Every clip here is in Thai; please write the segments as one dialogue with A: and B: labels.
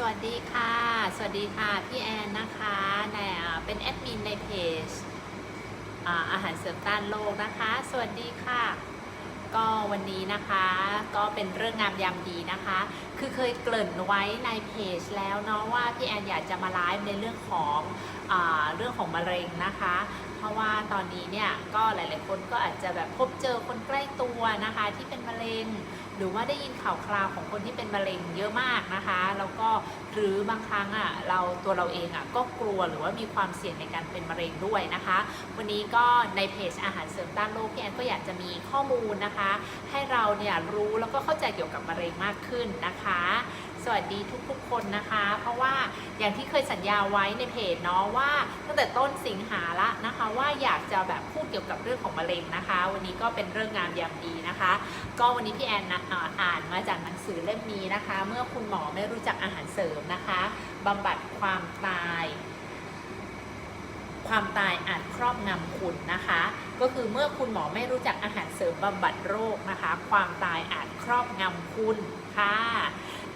A: สวัสดีค่ะ สวัสดีค่ะพี่แอนนะคะในเป็นแอดมินในเพจอาหารเสริมต้านโรคนะคะ สวัสดีค่ะ ก็วันนี้นะคะก็เป็นเรื่องงามยามดีนะคะ คือเคยเกริ่นไว้ในเพจแล้วเนาะว่าพี่แอนอยากจะมาไลฟ์ในเรื่องของอเรื่องของมะเร็งนะคะ เพราะว่าตอนนี้เนี่ยก็หลาย ๆ คนก็อาจจะแบบพบเจอคนใกล้ตัวนะคะ ที่เป็นมะเร็ง หรือว่าได้ยินข่าวคราวของคนที่เป็นมะเร็งเยอะมากนะคะ แล้วก็หรือบางครั้งอะเราตัวเราเองอะก็กลัวหรือว่ามีความเสี่ยงในการเป็นมะเร็งด้วยนะคะ วันนี้ก็ในเพจอาหารเสริมต้านโรคพี่แอนก็อยากจะมีข้อมูลนะคะ ให้เราเนี่ยรู้แล้วก็เข้าใจเกี่ยวกับมะเร็งมากขึ้นนะคะ สวัสดีทุกๆคนนะคะ เพราะว่าอย่างที่เคยสัญญาไว้ในเพจเนาะว่าตั้งแต่ต้นสิงหาละนะคะ ว่าอยากจะแบบพูดเกี่ยวกับเรื่องของมะเร็งนะคะ วันนี้ก็เป็นเรื่องงามยามดีนะคะ ก็วันนี้พี่แอนนะอ่าอ่านมาจากหนังสือเล่มนี้นะคะ เมื่อคุณหมอไม่รู้จักอาหารเสริมนะคะบำบัดความตายความตายอาจครอบงำคุณนะคะ ก็คือเมื่อคุณหมอไม่รู้จักอาหารเสริมบำบัดโรคนะคะ ความตายอาจครอบงำคุณค่ะ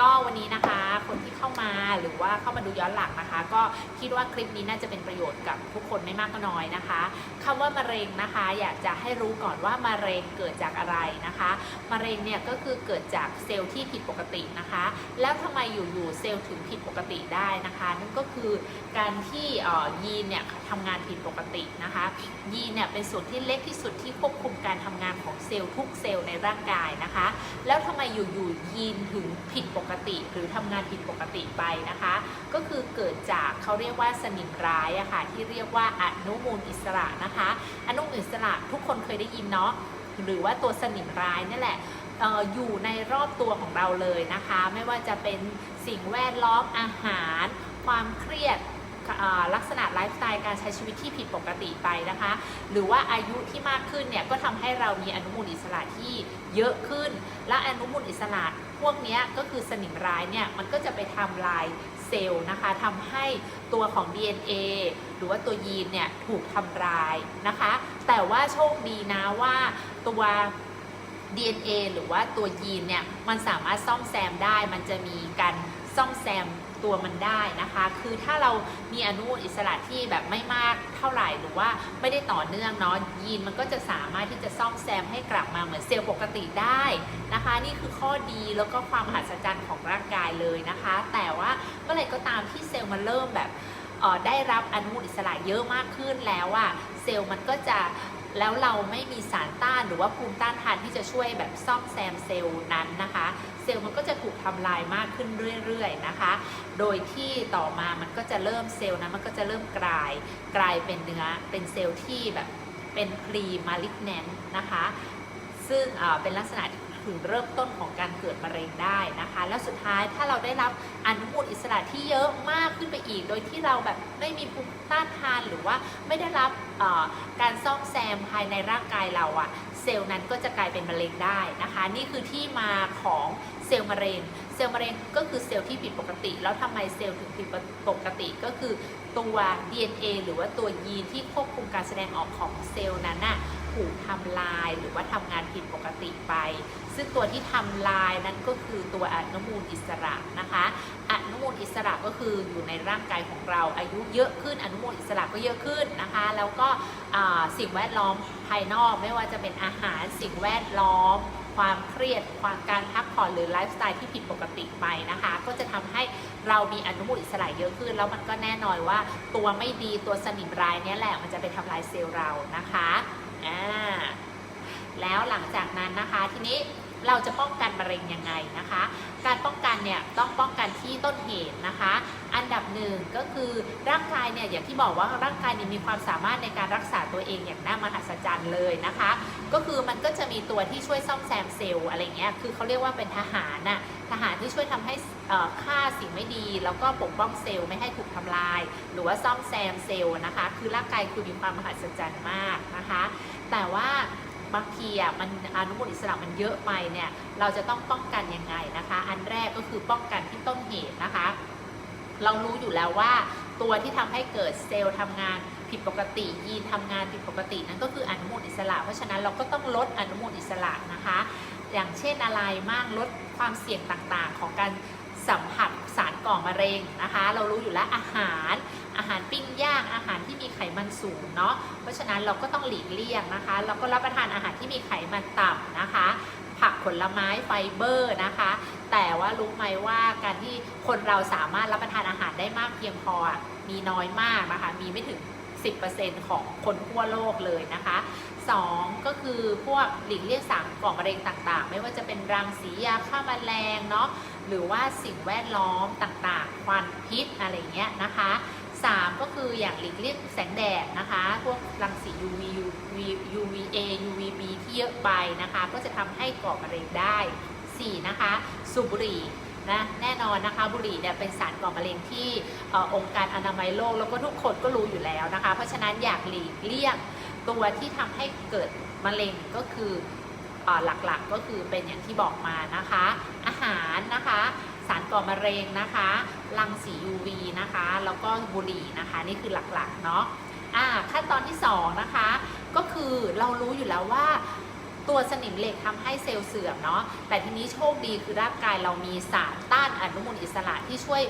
A: ก็วันนี้นะคะคนที่เข้ามาหรือว่าเข้ามาดูย้อนหลังนะคะ ก็คิดว่าคลิปนี้น่าจะเป็นประโยชน์กับทุกคนไม่มากก็น้อยนะคะคำว่ามะเร็งนะคะ อยากจะให้รู้ก่อนว่ามะเร็งเกิดจากอะไรนะคะมะเร็งเนี่ยก็คือเกิดจากเซลล์ที่ผิดปกตินะคะ แล้วทำไมอยู่ๆเซลล์ถึงผิดปกติได้นะคะ นั่นก็คือการที่ยีนเนี่ยทำงานผิดปกตินะคะ ยีนเนี่ยเป็นส่วนที่เล็กที่สุดที่ควบคุมการทำงานของเซลล์ทุกเซลล์ในร่างกายนะคะ แล้วทำไมอยู่ๆยีนถึงผิดปกกติ หรือทำงานผิดปกติไปนะคะ ก็คือเกิดจากเขาเรียกว่าสนิมร้ายอะค่ะที่เรียกว่าอนุมูลอิสระนะคะ อนุมูลอิสระทุกคนเคยได้ยินเนาะหรือว่าตัวสนิมร้ายนี่แหละอยู่ในรอบตัวของเราเลยนะคะ ไม่ว่าจะเป็นสิ่งแวดล้อมอาหาร ความเครียดลักษณะไลฟ์สไตล์การใช้ชีวิตที่ผิดปกติไปนะคะ หรือว่าอายุที่มากขึ้นเนี่ยก็ทำให้เรามีอนุมูลอิสระที่เยอะขึ้น และอนุมูลอิสระ วกนี้ก็คือสนิมร้ายเนี่ยมันก็จะไปทำลายเซลล์นะคะทำให้ตัวของ DNA หรือว่าตัวยีนเนี่ยถูกทำลายนะคะ แต่ว่าโชคดีนะว่าตัว DNA หรือว่าตัวยีนเนี่ยมันสามารถซ่อมแซมได้มันจะมีการซ่อมแซม ตัวมันได้นะคะ คือถ้าเรามีอนุอิสระที่แบบไม่มากเท่าไหร่หรือว่าไม่ได้ต่อเนื่องเนาะยีนมันก็จะสามารถที่จะซ่อมแซมให้กลับมาเหมือนเซลล์ปกติได้นะคะ นี่คือข้อดีแล้วก็ความมหัศจรรย์ของร่างกายเลยนะคะ แต่ว่าเมื่อไหร่ก็ตามที่เซลล์มันเริ่มแบบได้รับอนุมูลอิสระเยอะมากขึ้นแล้วอะเซลล์มันก็จะ แล้วเราไม่มีสารต้านหรือว่าภูมิต้านทานที่จะช่วยแบบซ่อมแซมเซลล์นั้นนะคะ เซลล์มันก็จะถูกทำลายมากขึ้นเรื่อยๆนะคะ โดยที่ต่อมามันก็จะเริ่มเซลล์นั้นมันก็จะเริ่มกลายกลายเป็นเนื้อเป็นเซลล์ที่แบบเป็นพรีมาลิกแนนนะคะ ซึ่งเป็นลักษณะ ถึงเริ่มต้นของการเกิดมะเร็งได้นะคะ แล้วสุดท้ายถ้าเราได้รับอนุมูลอิสระที่เยอะมากขึ้นไปอีก โดยที่เราแบบไม่มีภูมิต้านทานหรือว่าไม่ได้รับการซ่อมแซมภายในร่างกายเราอะเซลล์นั้นก็จะกลายเป็นมะเร็งได้นะคะ นี่คือที่มาของเซลล์มะเร็ง เซลล์มะเร็งก็คือเซลล์ที่ผิดปกติ แล้วทำไมเซลล์ถึงผิดปกติก็คือตัว DNA หรือว่าตัวยีนที่ควบคุมการแสดงออกของเซลล์นั้นน่ะ ถูกทำลายหรือว่าทำงานผิดปกติไป ซึ่งตัวที่ทำลายนั้นก็คือตัวอนุมูลอิสระนะคะอนุมูลอิสระก็คืออยู่ในร่างกายของเราอายุเยอะขึ้นอนุมูลอิสระก็เยอะขึ้นนะคะ แล้วก็สิ่งแวดล้อมภายนอกไม่ว่าจะเป็นอาหารสิ่งแวดล้อม ความเครียดความการพักผ่อนหรือไลฟ์สไตล์ที่ผิดปกติไปนะคะ ก็จะทำให้เรามีอนุมูลอิสระเยอะขึ้น แล้วมันก็แน่นอนว่าตัวไม่ดีตัวสนิมร้ายเนี่ยแหละมันจะไปทำลายเซลล์เรานะคะ อ่าแล้วหลังจากนั้นนะคะทีนี้ เราจะป้องกันมะเร็งยังไงนะคะ การป้องกันเนี่ยต้องป้องกันที่ต้นเหตุนะคะ อันดับหนึ่งก็คือร่างกายเนี่ยอย่างที่บอกว่าร่างกายเนี่ยมีความสามารถในการรักษาตัวเองอย่างน่ามหัศจรรย์เลยนะคะ ก็คือมันก็จะมีตัวที่ช่วยซ่อมแซมเซลล์อะไรเงี้ยคือเขาเรียกว่าเป็นทหารน่ะทหารที่ช่วยทำให้ฆ่าสิ่งไม่ดี แล้วก็ปกป้องเซลล์ไม่ให้ถูกทำลาย หรือว่าซ่อมแซมเซลล์นะคะ คือร่างกายคือมีความมหัศจรรย์มากนะคะ แต่ว่า บางทีอะมันอนุมูลอิสระมันเยอะไปเนี่ยเราจะต้องป้องกันยังไงนะคะ อันแรกก็คือป้องกันที่ต้นเหตุนะคะ เรารู้อยู่แล้วว่าตัวที่ทำให้เกิดเซลล์ทำงานผิดปกติยีนทำงานผิดปกตินั่นก็คืออนุมูลอิสระ เพราะฉะนั้นเราก็ต้องลดอนุมูลอิสระนะคะ อย่างเช่นอะไรมากลดความเสี่ยงต่างๆ ของการสัมผัสสารก่อมะเร็งนะคะ เรารู้อยู่แล้วอาหารอาหารปิ้งย่างอาหารที่ ไขมันสูงเนาะ เพราะฉะนั้นเราก็ต้องหลีกเลี่ยงนะคะเราก็รับประทานอาหารที่มีไขมันต่ำนะคะ ผักผลไม้ไฟเบอร์นะคะ แต่ว่ารู้ไหมว่าการที่คนเราสามารถรับประทานอาหารได้มากเพียงพอมีน้อยมากนะคะ มีไม่ถึง 10%ของคนทั่วโลกเลยนะคะ 2 ก็คือพวกหลีกเลี่ยงสารก่อมะเร็งต่างๆ ไม่ว่าจะเป็นรังสียาฆ่าแมลงเนาะหรือว่าสิ่งแวดล้อมต่างๆ ควันพิษอะไรเงี้ยนะคะ 3 ก็คืออย่างหลีกเลี่ยงแสงแดดนะคะ พวกรังสี UV UV UVA UVB ที่เยอะไปนะคะ ก็จะทำให้ก่อมะเร็งได้ 4 นะคะ สูบบุหรี่นะแน่นอนนะคะบุหรี่เนี่ยเป็นสารก่อมะเร็งที่อองค์การอนามัยโลกแล้วก็ทุกคนก็รู้อยู่แล้วนะคะ เพราะฉะนั้นอยากหลีกเลี่ยงตัวที่ทำให้เกิดมะเร็งก็คือออหลักๆก็คือเป็นอย่างที่บอกมานะคะ อาหารนะคะ สารก่อมะเร็งนะคะรังสี UV นะคะ แล้วก็บุหรี่นะคะ นี่คือหลักๆเนาะอ่าขั้นตอนที่2นะคะก็คือเรารู้อยู่แล้วว่าตัวสนิมเหล็กทำให้เซลล์เสื่อมเนาะแต่ทีนี้โชคดีคือร่างกายเรามีสารต้านอนุมูลอิสระที่ช่วย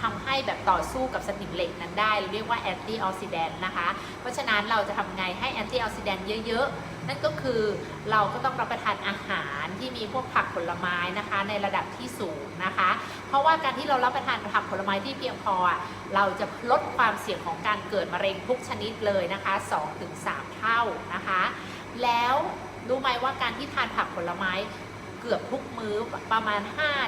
A: ทำให้แบบต่อสู้กับสนิมเหล็กนั้นได้ เรียกว่าแอนตี้ออกซิแดนต์นะคะ เพราะฉะนั้นเราจะทำไงให้แอนตี้ออกซิแดนต์เยอะๆ นั่นก็คือเราก็ต้องรับประทานอาหารที่มีพวกผักผลไม้นะคะในระดับที่สูงนะคะ เพราะว่าการที่เรารับประทานผักผลไม้ที่เพียงพอ เราจะลดความเสี่ยงของการเกิดมะเร็งทุกชนิดเลยนะคะ 2-3 เท่านะคะ แล้วรู้ไหมว่าการที่ทานผักผลไม้ กือบทุกมื้อประมาณ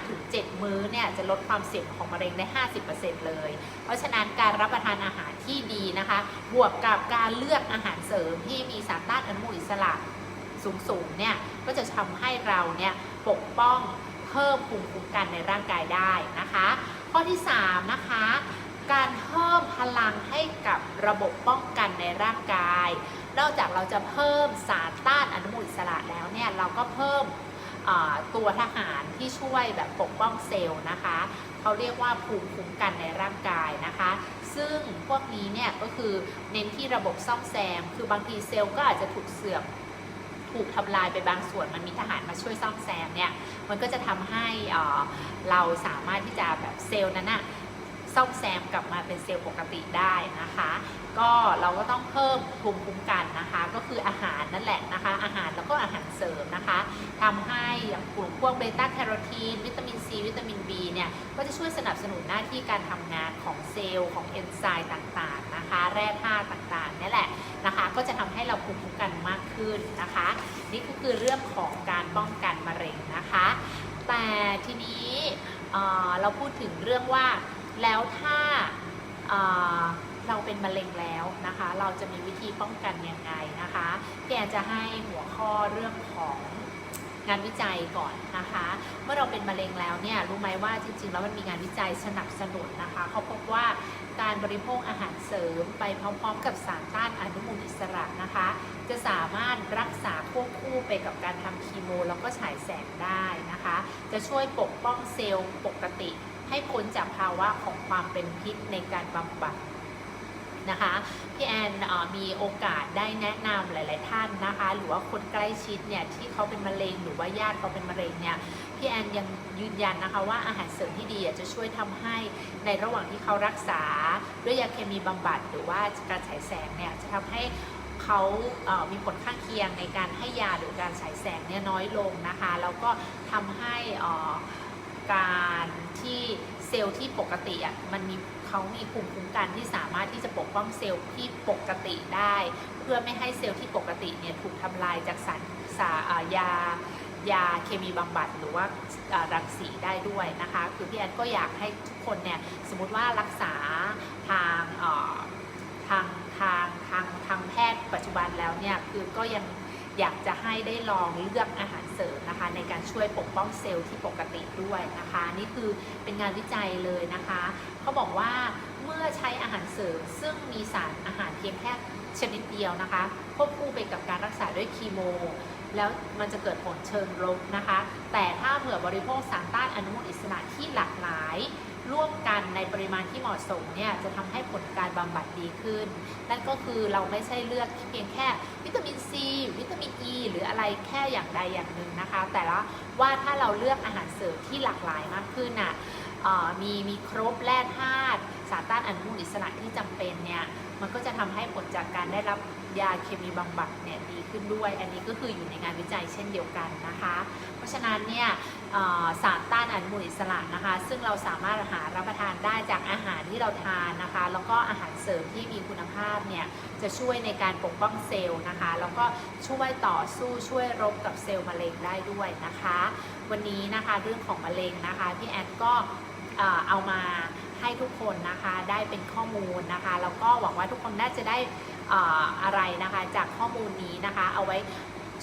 A: 5-7 มื้อเนี่ยจะลดความเสี่ยงของมะเร็งได้ 50%เลย เพราะฉะนั้นการรับประทานอาหารที่ดีนะคะ บวกกับการเลือกอาหารเสริมที่มีสารต้านอนุมูลอิสระสูงๆเนี่ยก็จะทำให้เราเนี่ยปกป้องเพิ่มภูมิคุ้มกันในร่างกายได้นะคะ ข้อที่3นะคะการเพิ่มพลังให้กับระบบป้องกันในร่างกาย นอกจากเราจะเพิ่มสารต้านอนุมูลอิสระแล้วเนี่ยเราก็เพิ่ม ตัวทหารที่ช่วยแบบปกป้องเซลล์นะคะเขาเรียกว่าภูมิคุ้มกันในร่างกายนะคะ ซึ่งพวกนี้เนี่ยก็คือเน้นที่ระบบซ่อมแซม คือบางทีเซลล์ก็อาจจะถูกเสื่อมถูกทำลายไปบางส่วนมันมีทหารมาช่วยซ่อมแซมเนี่ยมันก็จะทำให้เอ่อเราสามารถที่จะแบบเซลล์นั้นอะ ซ่อมแซมกลับมาเป็นเซลล์ปกติได้นะคะ ก็เราก็ต้องเพิ่มภูมิคุ้มกันนะคะ ก็คืออาหารนั่นแหละนะคะ อาหารแล้วก็อาหารเสริมนะคะทำให้อย่างกลุ่มพวกเบต้าแคโรทีน วิตามินซีวิตามิน B เนี่ยก็จะช่วยสนับสนุนหน้าที่การทำงานของเซลล์ของเอนไซม์ต่างๆนะคะ แร่ธาตุต่างๆนี่แหละนะคะ ก็จะทำให้เราภูมิคุ้มกันมากขึ้นนะคะ นี่ก็คือเรื่องของการป้องกันมะเร็งนะคะ แต่ทีนี้เราพูดถึงเรื่องว่า แล้วถ้าเราเป็นมะเร็งแล้วนะคะ เราจะมีวิธีป้องกันยังไงนะคะพี่แอนจะให้หัวข้อเรื่องของงานวิจัยก่อนนะคะ เมื่อเราเป็นมะเร็งแล้วเนี่ยรู้ไหมว่าจริงๆ แล้วมันมีงานวิจัยสนับสนุนนะคะเขาพบว่าการบริโภคอาหารเสริมไปพร้อมๆ กับสารต้านอนุมูลอิสระนะคะ จะสามารถรักษาควบคู่ไปกับการทำคีโม แล้วก็ฉายแสงได้น จะช่วยปกป้องเซลล์ปกติ ให้พ้นจากภาวะของความเป็นพิษในการบำบัดนะคะพี่แอนอมีโอกาสได้แนะนำหลาย ๆ ท่านนะคะ หรือว่าคนใกล้ชิดเนี่ยที่เขาเป็นมะเร็งหรือว่าญาติเขาเป็นมะเร็งเนี่ยพี่แอนยังยืนยันนะคะว่าอาหารเสริมที่ดีจะช่วยทำให้ในระหว่างที่เขารักษาด้วยยาเคมีบำบัด หรือว่าการฉายแสงเนี่ยจะทำให้ เขาเอ่อมีผลข้างเคียงในการให้ยาหรือการฉายแสงเนี่ยน้อยลงนะคะ แล้วก็ทำให้การที่เซลล์ที่ปกติอะมันมีเขามีภูมิคุ้มกันที่สามารถที่จะปกป้องเซลล์ที่ปกติได้ เพื่อไม่ให้เซลล์ที่ปกติเนี่ยถูกทำลายจากสารสาายายาเคมีบำบัดหรือว่ารังสีได้ด้วยนะคะ คือพี่แอนก็อยากให้ทุกคนเนี่ยสมมติว่ารักษาทาง ทางทางทางทางแพทย์ปัจจุบันแล้วเนี่ยคือก็ยังอยากจะให้ได้ลองเลือกอาหารเสริมนะคะ ในการช่วยปกป้องเซลล์ที่ปกติด้วยนะคะ นี่คือเป็นงานวิจัยเลยนะคะเขาบอกว่าเมื่อใช้อาหารเสริมซึ่งมีสารอาหารเพียงแค่ชนิดเดียวนะคะควบคู่ไปกับการรักษาด้วยคีโม แล้วมันจะเกิดผลเชิงลบนะคะ แต่ถ้าเผื่อบริโภคสารต้านอนุมูลอิสระที่หลากหลาย ร่วมกันในปริมาณที่เหมาะสมเนี่ยจะทำให้ผลการบำบัดดีขึ้น นั่นก็คือเราไม่ใช่เลือกเพียงแค่วิตามินซีวิตามินอ e, ีหรืออะไรแค่อย่างใดอย่างหนึ่งนะคะ แต่ละว่าถ้าเราเลือกอาหารเสริมที่หลากหลายมากขึ้นน่ะมีมีครบแร่ธาตุสารต้านอนุมูลอิสระที่จำเป็นเนี่ยมันก็จะทำให้ผลจากการได้รับยาเคมีบำบัดเนี่ยดีขึ้นด้วย อันนี้ก็คืออยู่ในงานวิจัยเช่นเดียวกันนะคะ เพราะฉะนั้นเนี่ย สารต้านอนุมูลอิสระนะคะ ซึ่งเราสามารถหารับประทานได้จากอาหารที่เราทานนะคะ แล้วก็อาหารเสริมที่มีคุณภาพเนี่ยจะช่วยในการปกป้องเซลล์นะคะ แล้วก็ช่วยต่อสู้ช่วยรบกับเซลล์มะเร็งได้ด้วยนะคะ วันนี้นะคะเรื่องของมะเร็งนะคะพี่แอดก็เอามาให้ทุกคนนะคะได้เป็นข้อมูลนะคะแล้วก็หวังว่าทุกคนน่าจะได้อะไรนะคะจากข้อมูลนี้นะคะ เอาไว้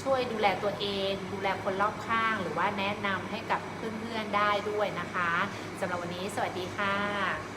A: ช่วยดูแลตัวเอง ดูแลคนรอบข้าง หรือว่าแนะนำให้กับเพื่อนๆได้ด้วยนะคะสำหรับวันนี้สวัสดีค่ะ